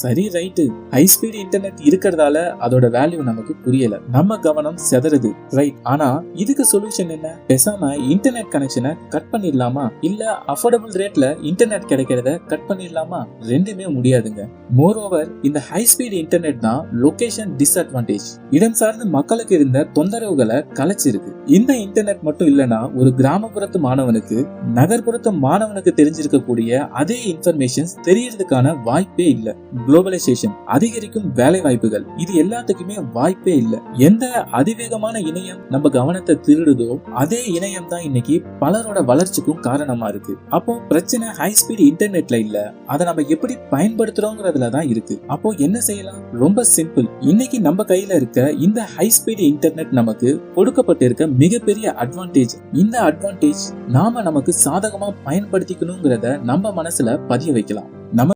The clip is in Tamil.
சரி ரைட்டு ஹை ஸ்பீட் இன்டர்நெட் இருக்கிறதால அதோட வேல்யூ நமக்கு புரியல. நம்ம கவனம் செதறுது ரைட் ஆனா இதுக்கு சொல்யூஷன் என்ன? பேசாம இன்டர்நெட் கனெக்ஷனை கட் பண்ணிடலாமா? இல்ல அஃபோர்டபுள் ரேட்ல இன்டர்நெட் கிடைக்கிறத கட் பண்ணிடலாமா? ரெண்டுமே முடியாதுங்க. மோர் ஓவர் இந்த ஹை ஸ்பீட் இன்டர்நெட் தான் லொகேஷன் டிஸ்அட்வான்டேஜ் இடம் சார்ந்த மக்களுக்கு இருந்த தொந்தரவுகளை கலைச்சிருக்கு. இந்த இன்டர்நெட் மட்டும் இல்லனா ஒரு கிராமப்புறத்து மாணவனுக்கு நகர்ப்புறத்து மாணவனுக்கு தெரிஞ்சிருக்கக்கூடிய அதே இன்ஃபர்மேஷன்ஸ் தெரியறதுக்கான வாய்ப்பே இல்லை. குளோபலைசேஷன் அதிகரிக்கும் வேலை வாய்ப்புகள் இது எல்லாத்துக்குமே வாய்ப்பே இல்லை. எந்த அதிவேகமான இணையம் நம்ம கவனத்தை திருடுதோ அதே இணையம் தான் இன்னைக்கு பலரோட வளர்ச்சிக்கும் காரணமா இருக்கு. அப்போ பிரச்சனை ஹை ஸ்பீட் இன்டர்நெட்ல இல்ல. அதை நம்ம எப்படி பயன்படுத்துறோங்கிறதுல தான் இருக்கு. அப்போ என்ன செய்யலாம்? ரொம்ப சிம்பிள் இன்னைக்கு நம்ம கையில இருக்க இந்த ஹை ஸ்பீட் இன்டர்நெட் நமக்கு கொடுக்கப்பட்டிருக்க மிகப்பெரிய அட்வான்டேஜ் இந்த அட்வான்டேஜ் நாம நமக்கு சாதகமா பயன்படுத்திக்கணுங்கிறத நம்ம மனசுல பதிய வைக்கலாம்.